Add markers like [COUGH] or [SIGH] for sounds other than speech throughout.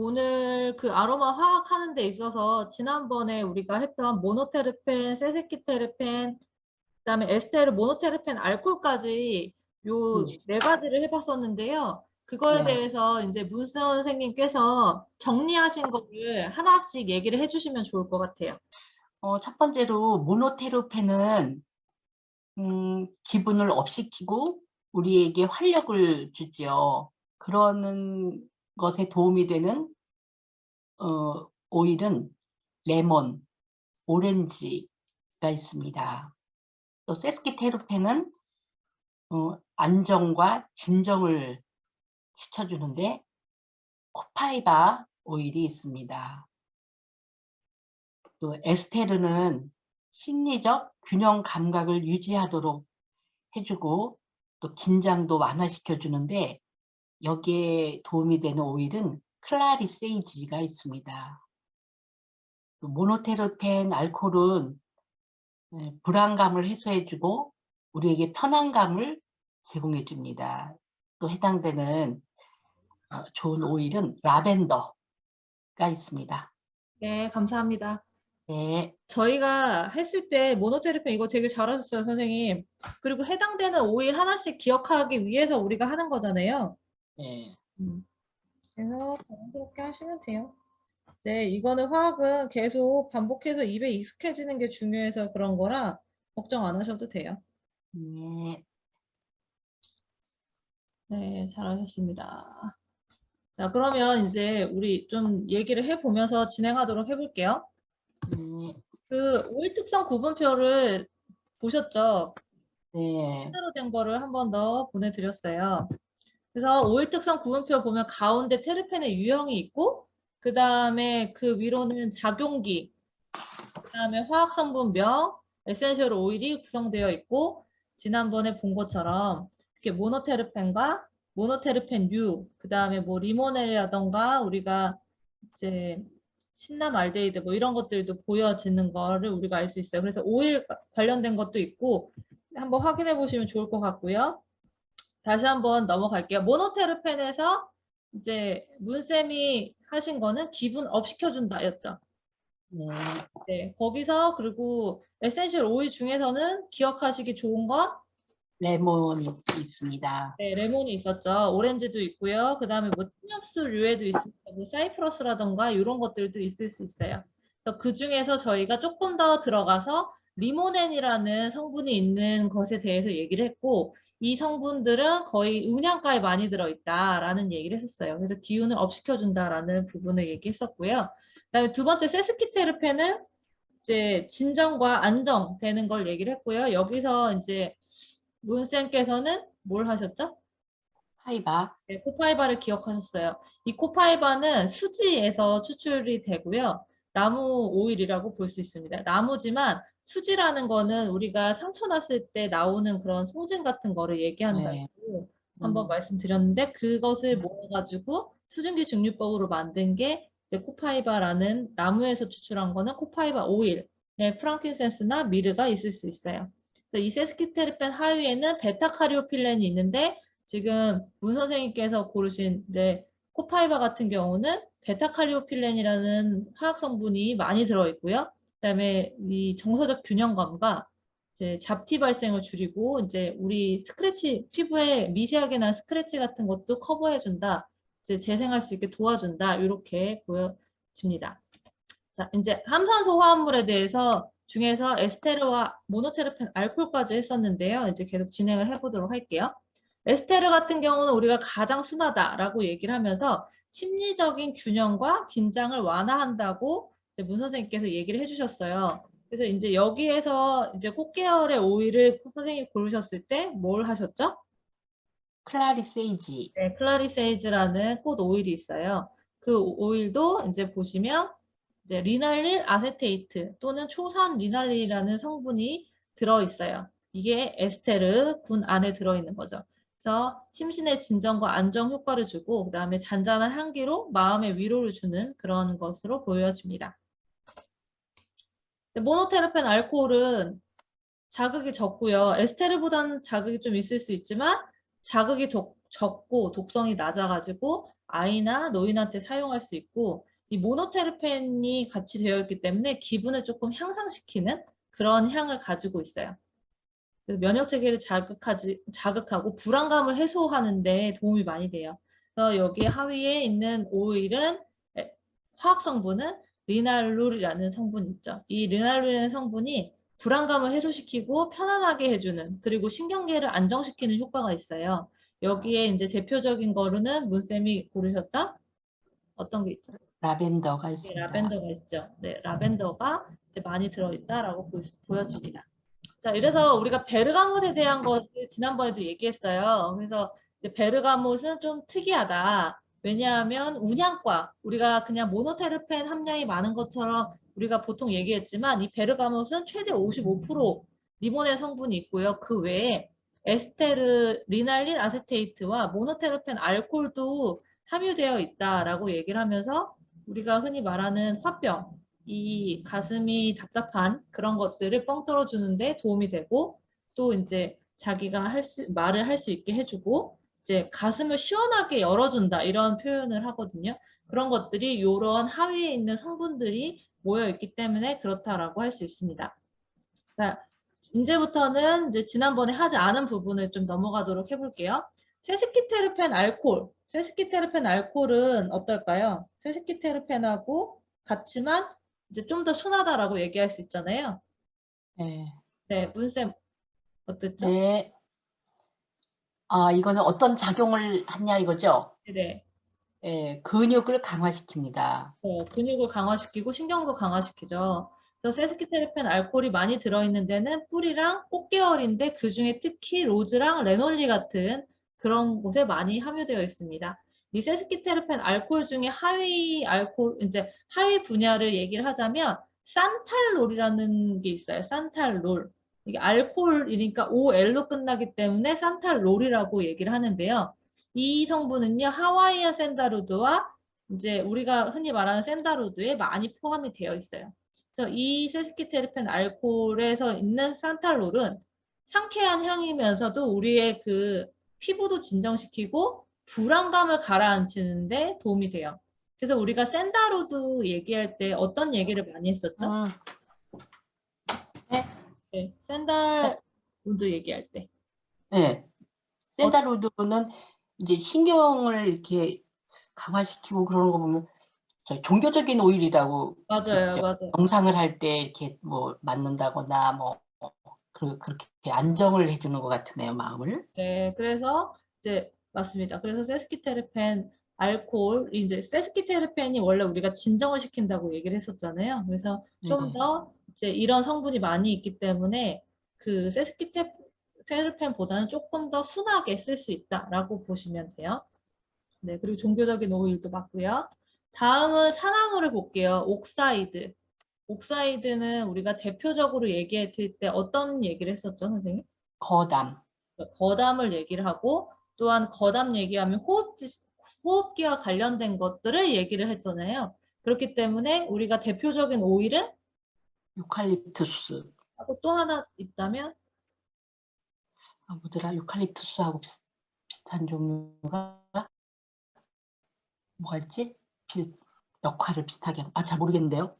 오늘 그 아로마 화학 하는 데 있어서 지난번에 우리가 했던 모노테르펜, 세세키테르펜, 그다음에 에스테르, 모노테르펜, 알코올까지 요 음. 네 가지를 해봤었는데요. 그거에 네. 대해서 이제 문세원 선생님께서 정리하신 거를 하나씩 얘기를 해주시면 좋을 것 같아요. 어, 첫 번째로 모노테르펜은 음, 기분을 업시키고 우리에게 활력을 주죠. 그러는 것에 도움이 되는 어, 오일은 레몬, 오렌지가 있습니다. 또 세스키테르펜은 어, 안정과 진정을 시켜주는데 코파이바 오일이 있습니다. 또 에스테르는 심리적 균형 감각을 유지하도록 해주고 또 긴장도 완화시켜 주는데 여기에 도움이 되는 오일은 클라리세이지가 있습니다. 또 모노테르펜 알코올은 예, 불안감을 해소해주고 우리에게 편안감을 제공해 줍니다. 또 해당되는 어, 좋은 오일은 라벤더가 있습니다. 네, 감사합니다. 네, 저희가 했을 때 모노테르펜 이거 되게 잘하셨어요, 선생님. 그리고 해당되는 오일 하나씩 기억하기 위해서 우리가 하는 거잖아요. 네. 음. 그래서 자연스럽게 하시면 돼요. 이제 이거는 화학은 계속 반복해서 입에 익숙해지는 게 중요해서 그런 거라 걱정 안 하셔도 돼요. 네. 네, 잘하셨습니다. 자, 그러면 이제 우리 좀 얘기를 해보면서 진행하도록 해볼게요. 네. 그 오일 특성 구분표를 보셨죠? 네. 새로 된 거를 한 번 더 보내드렸어요. 그래서 오일 특성 구분표 보면 가운데 테르펜의 유형이 있고 그 다음에 그 위로는 작용기 그 다음에 화학 성분명 에센셜 오일이 구성되어 있고 지난번에 본 것처럼 이렇게 모노테르펜과 모노테르펜류 그 다음에 뭐 리모넬이라던가 우리가 이제 신남 알데히드 뭐 이런 것들도 보여지는 거를 우리가 알 수 있어요. 그래서 오일 관련된 것도 있고 한번 확인해 보시면 좋을 것 같고요. 다시 한번 넘어갈게요. 모노테르펜에서 이제 문쌤이 하신 거는 기분 업 시켜준다였죠. 네. 네, 거기서 그리고 에센셜 오일 중에서는 기억하시기 좋은 건 레몬이 있습니다. 네, 레몬이 있었죠. 오렌지도 있고요. 그 다음에 뭐 틴엽수류에도 있습니다. 뭐 사이프러스라던가 이런 것들도 있을 수 있어요. 그 중에서 저희가 조금 더 들어가서 리모넨이라는 성분이 있는 것에 대해서 얘기를 했고 이 성분들은 거의 음양가에 많이 들어있다라는 얘기를 했었어요. 그래서 기운을 업시켜준다라는 부분을 얘기했었고요. 그다음에 두 번째 세스키테르펜은 이제 진정과 안정되는 걸 얘기를 했고요. 여기서 이제 문쌤께서는 뭘 하셨죠? 파이바. 네, 코파이바를 기억하셨어요. 이 코파이바는 수지에서 추출이 되고요. 나무 오일이라고 볼 수 있습니다. 나무지만 수지라는 거는 우리가 상처 났을 때 나오는 그런 송진 같은 거를 얘기한다고 네. 한번 음, 말씀드렸는데 그것을 모아가지고 수증기 증류법으로 만든 게 이제 코파이바라는 나무에서 추출한 거는 코파이바 오일, 네, 프랑킨센스나 미르가 있을 수 있어요. 이 세스키테르펜 하위에는 베타카리오필렌이 있는데 지금 문 선생님께서 고르신 네, 코파이바 같은 경우는 베타카리오필렌이라는 화학 성분이 많이 들어있고요. 그다음에 이 정서적 균형감과 이제 잡티 발생을 줄이고 이제 우리 스크래치 피부에 미세하게 난 스크래치 같은 것도 커버해 준다. 이제 재생할 수 있게 도와준다. 이렇게 보여집니다. 자, 이제 함산소 화합물에 대해서 중에서 에스테르와 모노테르펜 알코올까지 했었는데요. 이제 계속 진행을 해보도록 할게요. 에스테르 같은 경우는 우리가 가장 순하다라고 얘기를 하면서 심리적인 균형과 긴장을 완화한다고 문 선생님께서 얘기를 해주셨어요. 그래서 이제 여기에서 이제 꽃계열의 오일을 선생님이 고르셨을 때 뭘 하셨죠? 클라리세이지. 네, 클라리세이즈라는 꽃 오일이 있어요. 그 오일도 이제 보시면 이제 리날릴 아세테이트 또는 초산 리날릴이라는 성분이 들어 있어요. 이게 에스테르 군 안에 들어 있는 거죠. 그래서 심신의 진정과 안정 효과를 주고 그 다음에 잔잔한 향기로 마음의 위로를 주는 그런 것으로 보여집니다. 모노테르펜 알코올은 자극이 적고요. 에스테르보다는 자극이 좀 있을 수 있지만 자극이 독- 적고 독성이 낮아가지고 아이나 노인한테 사용할 수 있고 이 모노테르펜이 같이 되어 있기 때문에 기분을 조금 향상시키는 그런 향을 가지고 있어요. 면역 체계를 자극하지, 자극하고 불안감을 해소하는 데 도움이 많이 돼요. 그래서 여기 하위에 있는 오일은 에, 화학 성분은 리날룰이라는 성분이 있죠. 이 리날룰이라는 성분이 불안감을 해소시키고 편안하게 해주는 그리고 신경계를 안정시키는 효과가 있어요. 여기에 이제 대표적인 거로는 문쌤이 고르셨다? 어떤 게 있죠? 라벤더가 네, 있습니다. 라벤더가 있죠. 네, 라벤더가 이제 많이 들어있다라고 보, 보여집니다. 자, 이래서 우리가 베르가못에 대한 것을 지난번에도 얘기했어요. 그래서 이제 베르가못은 좀 특이하다. 왜냐하면 운양과 우리가 그냥 모노테르펜 함량이 많은 것처럼 우리가 보통 얘기했지만 이 베르가못은 최대 55% 리모넬 성분이 있고요. 그 외에 에스테르 리날린 아세테이트와 모노테르펜 알코올도 함유되어 있다라고 얘기를 하면서 우리가 흔히 말하는 화병, 이 가슴이 답답한 그런 것들을 뻥 뚫어주는데 도움이 되고 또 이제 자기가 할 수, 말을 할 수 있게 해주고 이제 가슴을 시원하게 열어준다 이런 표현을 하거든요. 그런 것들이 이런 하위에 있는 성분들이 모여 있기 때문에 그렇다라고 할 수 있습니다. 자, 이제부터는 이제 지난번에 하지 않은 부분을 좀 넘어가도록 해볼게요. 세스키테르펜 알코올. 세스키테르펜 알코올은 어떨까요? 세스키테르펜하고 같지만 이제 좀 더 순하다라고 얘기할 수 있잖아요. 네. 네, 문쌤 어땠죠? 네. 아, 이거는 어떤 작용을 하냐 이거죠? 네. 예, 근육을 강화시킵니다. 어, 근육을 강화시키고 신경도 강화시키죠. 그래서 세스키테르펜 알코올이 많이 들어있는 데는 뿔이랑 꽃계열인데 그 중에 특히 로즈랑 레놀리 같은 그런 곳에 많이 함유되어 있습니다. 이 세스키테르펜 알코올 중에 하위 알코올, 이제 하위 분야를 얘기를 하자면 산탈롤이라는 게 있어요. 산탈롤. 이게 알코올이니까 OL로 끝나기 때문에 산탈롤이라고 얘기를 하는데요. 이 성분은요, 하와이안 샌다루드와 이제 우리가 흔히 말하는 샌다루드에 많이 포함이 되어 있어요. 그래서 이 세스키테르펜 알코올에서 있는 산탈롤은 상쾌한 향이면서도 우리의 그 피부도 진정시키고 불안감을 가라앉히는데 도움이 돼요. 그래서 우리가 샌다루드 얘기할 때 어떤 얘기를 많이 했었죠? 음, 네, 샌달우드 얘기할 때. 네. 샌다로드는 이제 신경을 이렇게 강화시키고 그러는 거 보면 저 종교적인 오일이라고 맞아요. 맞아요. 명상을 할 때 이렇게 뭐 맞는다거나 뭐 그, 그렇게 안정을 해주는 것 같으네요, 마음을. 네, 그래서 이제 맞습니다. 그래서 세스키테르펜 알코올, 이제 세스키테르펜이 원래 우리가 진정을 시킨다고 얘기를 했었잖아요. 그래서 좀 네. 더 이제 이런 성분이 많이 있기 때문에 그 세스키테르펜보다는 조금 더 순하게 쓸 수 있다라고 보시면 돼요. 네, 그리고 종교적인 오일도 맞고요. 다음은 산화물을 볼게요. 옥사이드. 옥사이드는 우리가 대표적으로 얘기했을 때 어떤 얘기를 했었죠, 선생님? 거담. 거담을 얘기를 하고 또한 거담 얘기하면 호흡기, 호흡기와 관련된 것들을 얘기를 했잖아요. 그렇기 때문에 우리가 대표적인 오일은 유칼립투스. 하고 또 하나 있다면 아, 뭐더라? 유칼립투스하고 비슷, 비슷 한 종류가 뭐가 있지? 비, 역할을 비슷하게. 아, 잘 모르겠는데요.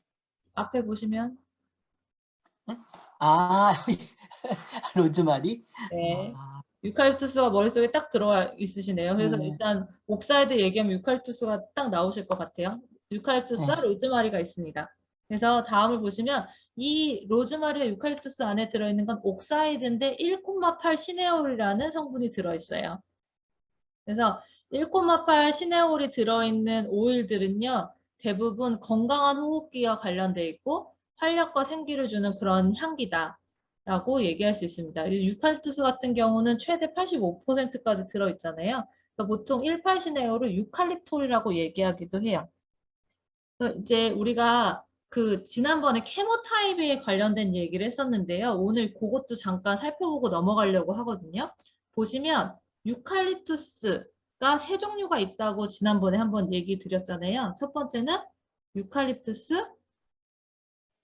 앞에 보시면 아, [LAUGHS] 로즈마리. 네, 아, 유칼립투스가 머릿속에 딱 들어와 있으시네요. 그래서 네. 일단 옥사이드 얘기하면 유칼립투스가 딱 나오실 것 같아요. 유칼립투스와 네. 로즈마리가 있습니다. 그래서 다음을 보시면 이 로즈마리와 유칼립투스 안에 들어있는 건 옥사이드인데 1,8 시네올이라는 성분이 들어있어요. 그래서 1,8 시네올이 들어있는 오일들은요, 대부분 건강한 호흡기와 관련돼 있고 활력과 생기를 주는 그런 향기다 라고 얘기할 수 있습니다. 이 유칼립투스 같은 경우는 최대 85%까지 들어있잖아요. 보통 1,8 시네올을 유칼립톨이라고 얘기하기도 해요. 이제 우리가 그 지난번에 케모타입에 관련된 얘기를 했었는데요. 오늘 그것도 잠깐 살펴보고 넘어가려고 하거든요. 보시면 유칼립투스가 세 종류가 있다고 지난번에 한번 얘기 드렸잖아요. 첫 번째는 유칼립투스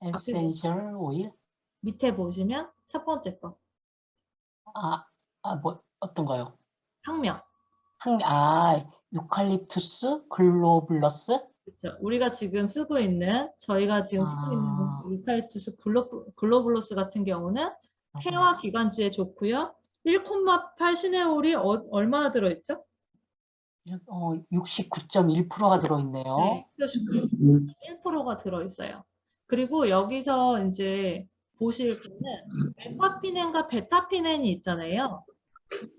에센셜 오일. 밑에 보시면 첫 번째 거 아, 아, 뭐, 어떤 거요? 항명. 항, 아, 유칼립투스, 글로블러스, 그렇죠. 우리가 지금 쓰고 있는 저희가 지금 쓰고 아. 있는 유칼립투스 글로, 글로블로스 같은 경우는 폐와 기관지에 좋고요. 1,8 시네올이 어, 얼마나 들어있죠? 어, 69.1%가 들어있네요. 네, 1%가 들어있어요. 그리고 여기서 이제 보실 거는 알파피넨과 베타피넨이 있잖아요.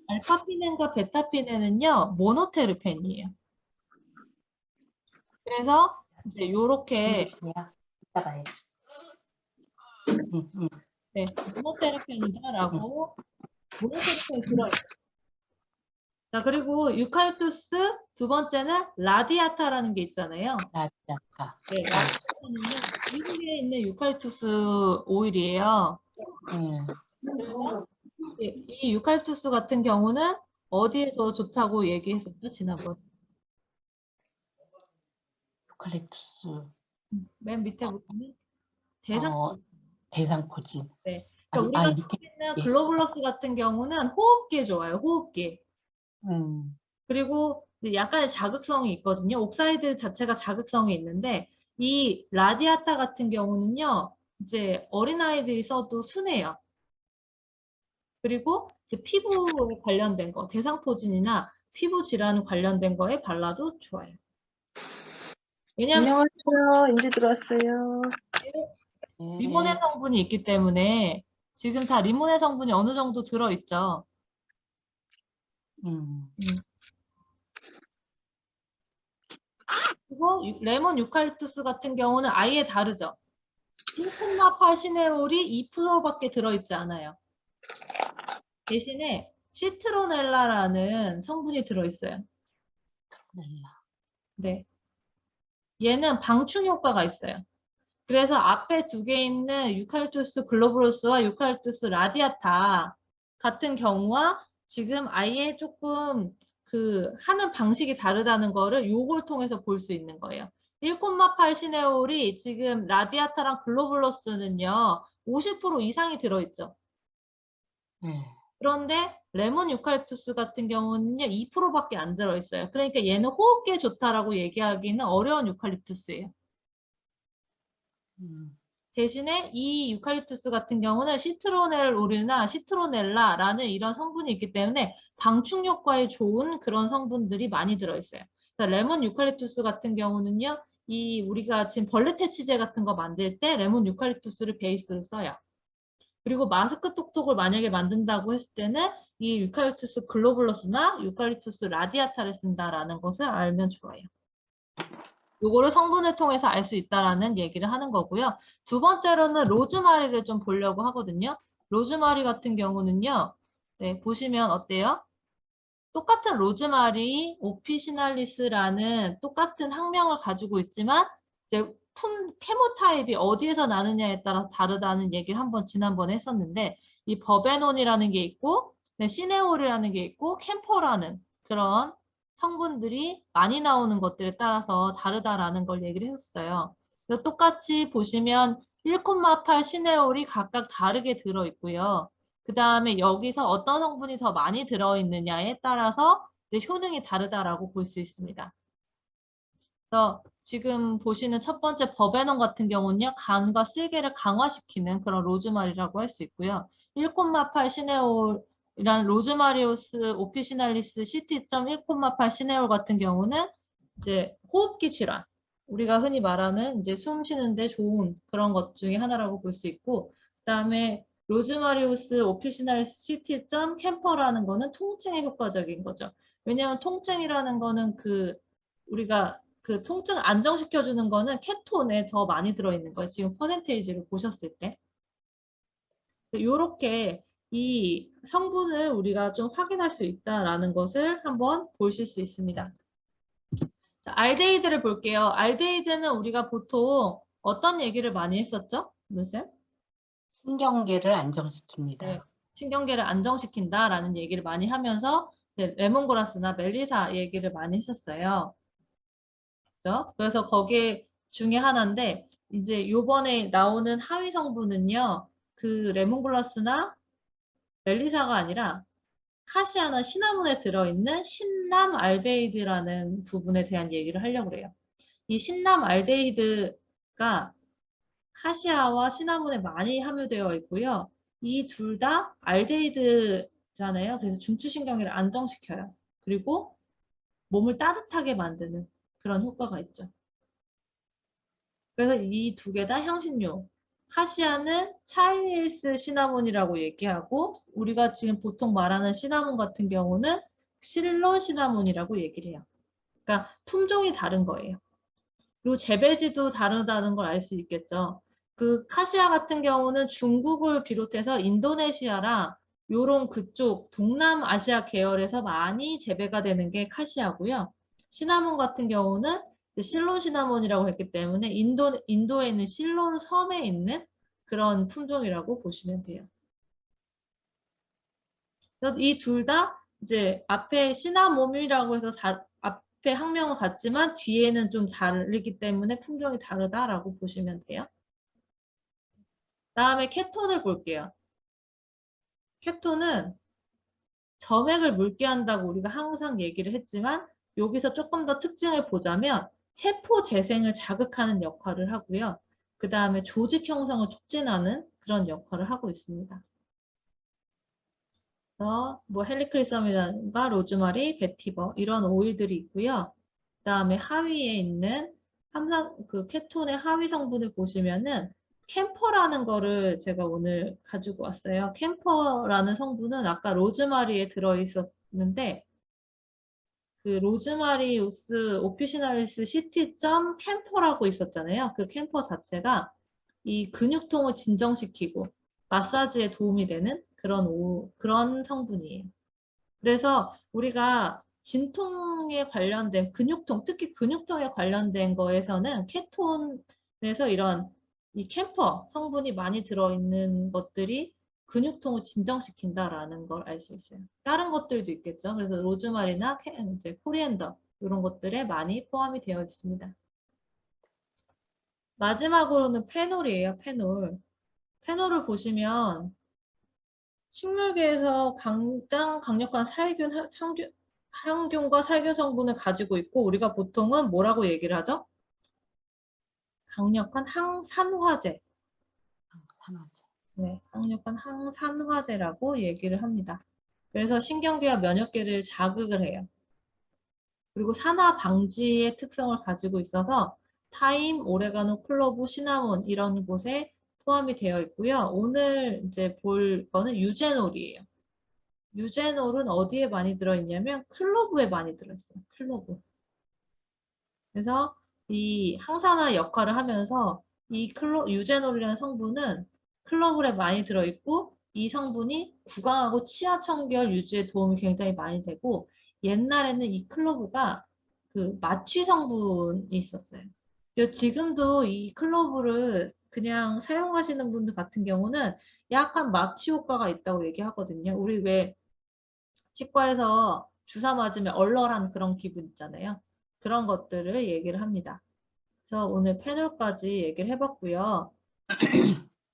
알파피넨과 베타피넨은요 모노테르펜이에요. 그래서 이제 요렇게 야 이따가 해. 음, 음. 네, 모노테르펜이다라고 모노테르펜이 들어있어요. 자 그리고 유칼립투스 두 번째는 라디아타라는 게 있잖아요. 라디아타. 네, 라디아타는요 미국에 있는 유칼립투스 오일이에요. 음, 그래서 이- 이 유칼립투스 같은 경우는 어디에서 좋다고 얘기했었죠 지난번 유칼립투스, 맨 밑에 보면 대상 어, 대상 포진. 네. 아, 그러니까 아, 우리가 밑에, 쓰는 예. 글로블러스 같은 경우는 호흡기에 좋아요 호흡기. 음, 그리고 약간의 자극성이 있거든요. 옥사이드 자체가 자극성이 있는데 이 라디아타 같은 경우는요 이제 어린아이들이 써도 순해요. 그리고 피부에 관련된 거 대상포진이나 피부 질환 관련된 거에 발라도 좋아요 왜냐하면 안녕하세요. 이제 들어왔어요. 예. 리모네 성분이 있기 때문에 지금 다 리모네 성분이 어느 정도 들어있죠. 음, 그리고 유- 레몬 유칼립투스 같은 경우는 아예 다르죠. 1,8 시네올이 2%밖에 들어있지 않아요. 대신에 시트로넬라라는 성분이 들어있어요. 넬라. 네. 얘는 방충 효과가 있어요. 그래서 앞에 두 개 있는 유칼립투스 글로브로스와 유칼립투스 라디아타 같은 경우와 지금 아예 조금 그 하는 방식이 다르다는 거를 요걸 통해서 볼 수 있는 거예요. 1,8 시네올이 지금 라디아타랑 글로블러스는요 50% 이상이 들어있죠. 네. 그런데 레몬 유칼립투스 같은 경우는요 2%밖에 안 들어있어요. 그러니까 얘는 호흡기에 좋다라고 얘기하기는 어려운 유칼립투스예요. 음, 대신에 이 유칼립투스 같은 경우는 시트로넬 오일이나 시트로넬라라는 이런 성분이 있기 때문에 방충 효과에 좋은 그런 성분들이 많이 들어있어요. 그래서 레몬 유칼립투스 같은 경우는요, 이 우리가 지금 벌레 퇴치제 같은 거 만들 때 레몬 유칼립투스를 베이스로 써요. 그리고 마스크 톡톡을 만약에 만든다고 했을 때는 이 유칼립투스 글로블러스나 유칼립투스 라디아타를 쓴다라는 것을 알면 좋아요. 요거를 성분을 통해서 알 수 있다라는 얘기를 하는 거고요. 두 번째로는 로즈마리를 좀 보려고 하거든요. 로즈마리 같은 경우는요. 네, 보시면 어때요? 똑같은 로즈마리 오피시날리스라는 똑같은 학명을 가지고 있지만 이제 품 케모 타입이 어디에서 나느냐에 따라 다르다는 얘기를 한번 지난번에 했었는데 이 버베논이라는 게 있고 네, 시네올이라는 게 있고 캠퍼라는 그런 성분들이 많이 나오는 것들에 따라서 다르다라는 걸 얘기를 했었어요. 똑같이 보시면 1,8 시네올이 각각 다르게 들어있고요. 그 다음에 여기서 어떤 성분이 더 많이 들어있느냐에 따라서 이제 효능이 다르다라고 볼 수 있습니다. 그래서 지금 보시는 첫 번째 버베논 같은 경우는요, 간과 쓸개를 강화시키는 그런 로즈마리라고 할 수 있고요. 1,8 시네올이란 로즈마리오스 오피시날리스 CT.1,8 시네올 같은 경우는 이제 호흡기 질환, 우리가 흔히 말하는 이제 숨 쉬는데 좋은 그런 것 중에 하나라고 볼 수 있고, 그 다음에 로즈마리우스 오피시널리스 CT. 캠퍼라는 거는 통증에 효과적인 거죠. 왜냐하면 통증이라는 거는 그 우리가 그 통증 안정시켜주는 거는 케톤에 더 많이 들어있는 거예요. 지금 퍼센테이지를 보셨을 때. 이렇게 이 성분을 우리가 좀 확인할 수 있다라는 것을 한번 보실 수 있습니다. 자, 알데히드를 볼게요. 알데히드는 우리가 보통 어떤 얘기를 많이 했었죠? 문쌤? 신경계를 안정시킵니다. 네. 신경계를 안정시킨다라는 얘기를 많이 하면서 레몬그라스나 멜리사 얘기를 많이 했었어요. 그죠? 그래서 거기에 중에 하나인데 이제 요번에 나오는 하위 성분은요. 그 레몬글라스나 멜리사가 아니라 카시아나 시나몬에 들어있는 신남 알데히드라는 부분에 대한 얘기를 하려고 해요. 이 신남 알데히드가 카시아와 시나몬에 많이 함유되어 있고요. 이 둘 다 알데히드잖아요. 그래서 중추신경계를 안정시켜요. 그리고 몸을 따뜻하게 만드는 그런 효과가 있죠. 그래서 이 두 개 다 향신료. 카시아는 차이니스 시나몬이라고 얘기하고 우리가 지금 보통 말하는 시나몬 같은 경우는 실론 시나몬이라고 얘기를 해요. 그러니까 품종이 다른 거예요. 그리고 재배지도 다르다는 걸 알 수 있겠죠. 그 카시아 같은 경우는 중국을 비롯해서 인도네시아랑 요런 그쪽 동남아시아 계열에서 많이 재배가 되는 게 카시아고요. 시나몬 같은 경우는 실론 시나몬이라고 했기 때문에 인도, 인도에 있는 실론 섬에 있는 그런 품종이라고 보시면 돼요. 이 둘 다 이제 앞에 시나몬이라고 해서 다, 앞에 학명은 같지만 뒤에는 좀 다르기 때문에 품종이 다르다라고 보시면 돼요. 다음에 케톤을 볼게요. 케톤은 점액을 묽게 한다고 우리가 항상 얘기를 했지만 여기서 조금 더 특징을 보자면 세포 재생을 자극하는 역할을 하고요. 그 다음에 조직 형성을 촉진하는 그런 역할을 하고 있습니다. 뭐 헬리클리썸이라든가 로즈마리, 베티버 이런 오일들이 있고요. 그 다음에 하위에 있는 함산 그 케톤의 하위 성분을 보시면은 캠퍼라는 거를 제가 오늘 가지고 왔어요. 캠퍼라는 성분은 아까 로즈마리에 들어 있었는데 그 로즈마리우스 오피시나리스 시티 점 캠퍼라고 있었잖아요. 그 캠퍼 자체가 이 근육통을 진정시키고 마사지에 도움이 되는 그런 오, 그런 성분이에요. 그래서 우리가 진통에 관련된 근육통, 특히 근육통에 관련된 거에서는 케톤에서 이런 이 캠퍼 성분이 많이 들어있는 것들이 근육통을 진정시킨다라는 걸 알 수 있어요. 다른 것들도 있겠죠. 그래서 로즈마리나 캐, 이제 코리앤더 이런 것들에 많이 포함이 되어 있습니다. 마지막으로는 페놀이에요. 페놀. 페놀을 보시면 식물계에서 가장 강력한 살균, 향균, 향균과 살균 성분을 가지고 있고 우리가 보통은 뭐라고 얘기를 하죠? 강력한 항산화제. 산화제. 네, 강력한 항산화제라고 얘기를 합니다. 그래서 신경계와 면역계를 자극을 해요. 그리고 산화 방지의 특성을 가지고 있어서 타임, 오레가노, 클로브, 시나몬 이런 곳에 포함이 되어 있고요. 오늘 이제 볼 거는 유제놀이에요. 유제놀은 어디에 많이 들어있냐면 클로브에 많이 들어있어요. 클로브. 그래서 이 항산화 역할을 하면서 이 클로, 유제놀이라는 성분은 클로브에 많이 들어있고 이 성분이 구강하고 치아 청결 유지에 도움이 굉장히 많이 되고 옛날에는 이 클로브가 그 마취 성분이 있었어요. 지금도 이 클로브를 그냥 사용하시는 분들 같은 경우는 약간 마취 효과가 있다고 얘기하거든요. 우리 왜 치과에서 주사 맞으면 얼얼한 그런 기분 있잖아요. 그런 것들을 얘기를 합니다. 그래서 오늘 패널까지 얘기를 해봤고요.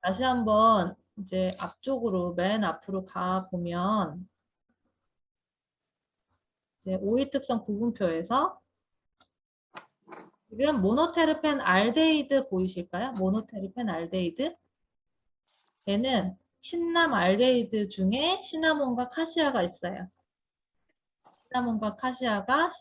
다시 한번 이제 앞쪽으로 맨 앞으로 가 보면 이제 오일 특성 구분표에서 지금 모노테르펜 알데히드 보이실까요? 모노테르펜 알데히드 얘는 신남 알데히드 중에 시나몬과 카시아가 있어요. 시나몬과 카시아가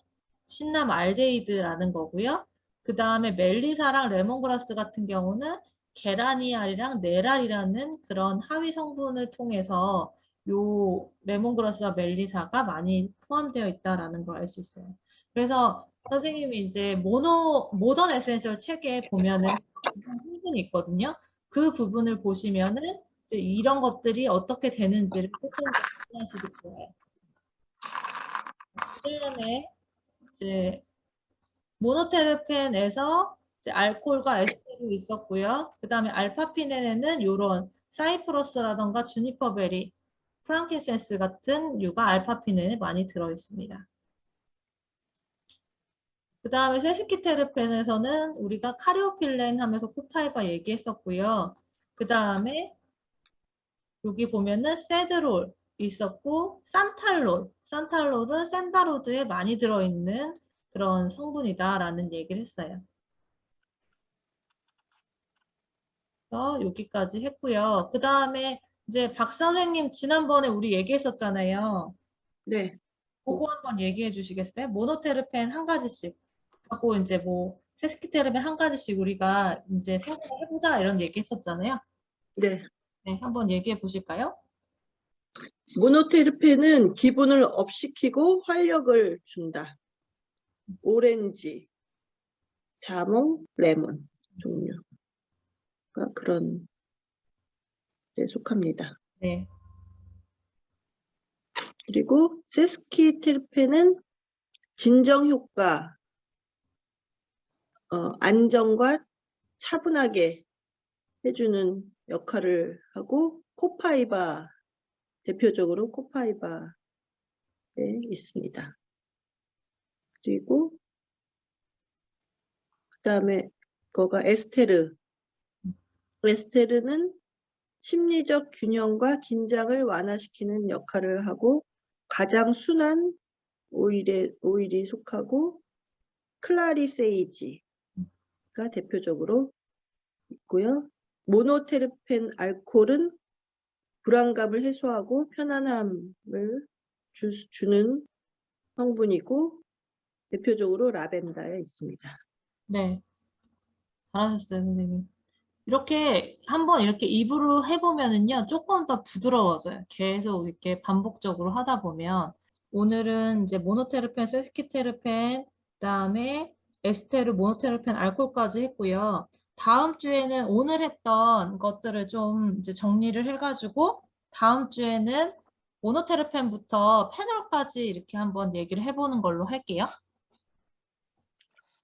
신남 알데히드라는 거고요. 그 다음에 멜리사랑 레몬그라스 같은 경우는 게라니알이랑 네랄이라는 그런 하위 성분을 통해서 요 레몬그라스와 멜리사가 많이 포함되어 있다라는 걸 알 수 있어요. 그래서 선생님이 이제 모노 모던 에센셜 책에 보면은 성분이 있거든요. 그 부분을 보시면은 이제 이런 것들이 어떻게 되는지를 조금 확인하시기 좋아요. 그다음에 이제 모노테르펜에서 이제 알코올과 에스 테르 있었고요. 그 다음에 알파피넨에는 이런 사이프러스라던가 주니퍼베리, 프랑키센스 같은 류가 알파피넨에 많이 들어있습니다. 그 다음에 세스키테르펜에서는 우리가 카리오필렌 하면서 코파이바 얘기했었고요. 그 다음에 여기 보면은 세드롤, 있었고 산탈롤, 산탈롤은 샌다로드에 많이 들어있는 그런 성분이다라는 얘기를 했어요. 그래서 여기까지 했고요. 그 다음에 이제 박 선생님 지난번에 우리 얘기했었잖아요. 네. 그거 한번 얘기해 주시겠어요? 모노테르펜 한 가지씩 하고 이제 뭐 세스키테르펜 한 가지씩 우리가 이제 생각을 해보자 이런 얘기 했었잖아요. 네. 네, 한번 얘기해 보실까요? 모노테르펜은 기분을 업시키고 활력을 준다. 오렌지, 자몽, 레몬 종류가 그런 데 속합니다. 네, 그리고 세스키테르펜은 진정 효과, 어, 안정과 차분하게 해주는 역할을 하고 코파이바 대표적으로 코파이바에 있습니다. 그리고 그 다음에 거가 에스테르. 에스테르는 심리적 균형과 긴장을 완화시키는 역할을 하고 가장 순한 오일에 오일이 속하고 클라리세이지가 대표적으로 있고요. 모노테르펜 알코올은 불안감을 해소하고 편안함을 주, 주는 성분이고 대표적으로 라벤더에 있습니다. 네. 잘하셨어요, 선생님. 이렇게 한번 이렇게 입으로 해보면은요, 조금 더 부드러워져요. 계속 이렇게 반복적으로 하다 보면. 오늘은 이제 모노테르펜, 세스키테르펜, 그다음에 에스테르, 모노테르펜, 알코올까지 했고요. 다음 주에는 오늘 했던 것들을 좀 이제 정리를 해가지고 다음 주에는 모노테르펜부터 페놀까지 이렇게 한번 얘기를 해보는 걸로 할게요.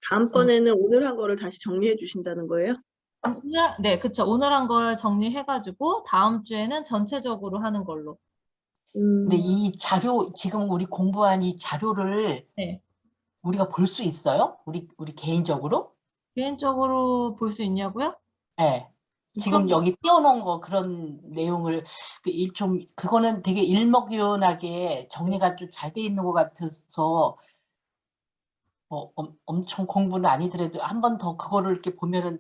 다음번에는 오늘 한 거를 다시 정리해 주신다는 거예요? 오늘, 네, 그쵸. 오늘 한 걸 정리해가지고 다음 주에는 전체적으로 하는 걸로. 음, 근데 이 자료 지금 우리 공부한 이 자료를 네. 우리가 볼 수 있어요? 우리 우리 개인적으로? 개인적으로 볼 수 있냐고요? 네. 지금 여기 띄워놓은 거 그런 내용을 그일좀 그거는 되게 일목요연하게 정리가 좀 잘 돼 있는 것 같아서 뭐 엄, 엄청 공부는 아니더라도 한 번 더 그거를 이렇게 보면은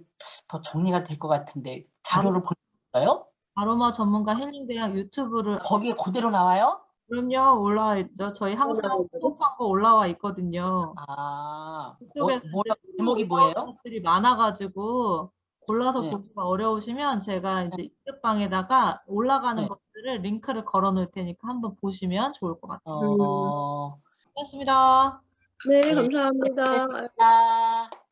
더 정리가 될 것 같은데 자료를 볼수 있어요? 아로마 전문가 힐링대학 유튜브를 거기에 그대로 나와요? 그럼요 올라와 있죠. 저희 항상 올라와 수업한 거 올라와 있거든요. 아, 어, 그쪽에서 뭐야, 이제 제목이 뭐예요? 것들이 많아가지고 골라서 네. 보기가 어려우시면 제가 이제 입력방에다가 올라가는 네. 것들을 링크를 걸어 놓을 테니까 한번 보시면 좋을 것 같아요. 어, 고맙습니다. 네, 네. 감사합니다. 아.